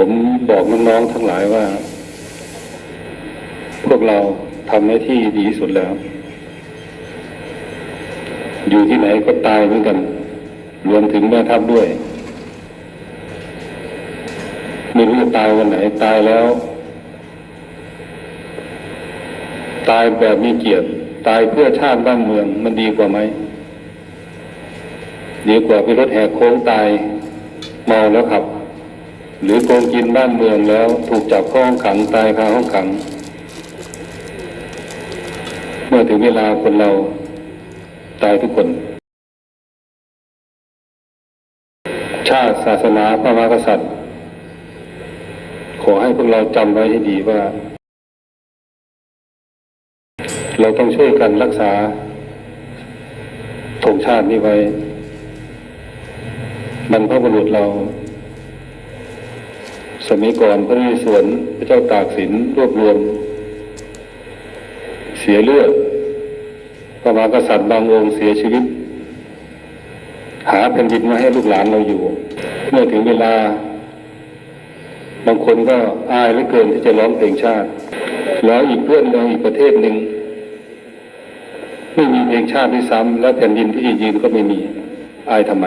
ผมบอกน้องๆทั้งหลายว่า พวกเราทำหน้าที่ดีที่สุดแล้ว อยู่ที่ไหนก็ตายเหมือนกัน รวมถึงแม่ทัพด้วยไม่รู้จะตายวันไหนตายแล้ว ตายแบบมีเกียรติตายเพื่อชาติบ้านเมืองมันดีกว่าไหมดีกว่าไปรถแหกโค้งตายเมาแล้วขับ หรือโกงกินบ้านเมืองแล้ว ถูกจับข้าห้องขังตายคาห้องขัง เมื่อถึงเวลาคนเราตายทุกคน ชาติศาสนาพระมหากษัตริย์ ขอให้พวกเราจำไว้ให้ดีว่า เราต้องช่วยกันรักษาธงชาตินี้ไว้บรรพบุรุษเรา สมัยก่อนพระนเรศวรพระเจ้าตากสินรวบรวม เสียเลือดพระมหากษัตริย์บางองค์เสียชีวิต หาแผ่นดินมาให้ลูกหลานเราอยู่ เมื่อถึงเวลา บางคนก็อายเหลือเกินที่จะร้องเพลงชาติ แล้วอีกเพื่อนเราอีกประเทศหนึ่งไม่มีเพลงชาติด้วยซ้ำแล้วแผ่นดินที่จะยืนก็ไม่มีอายทำไม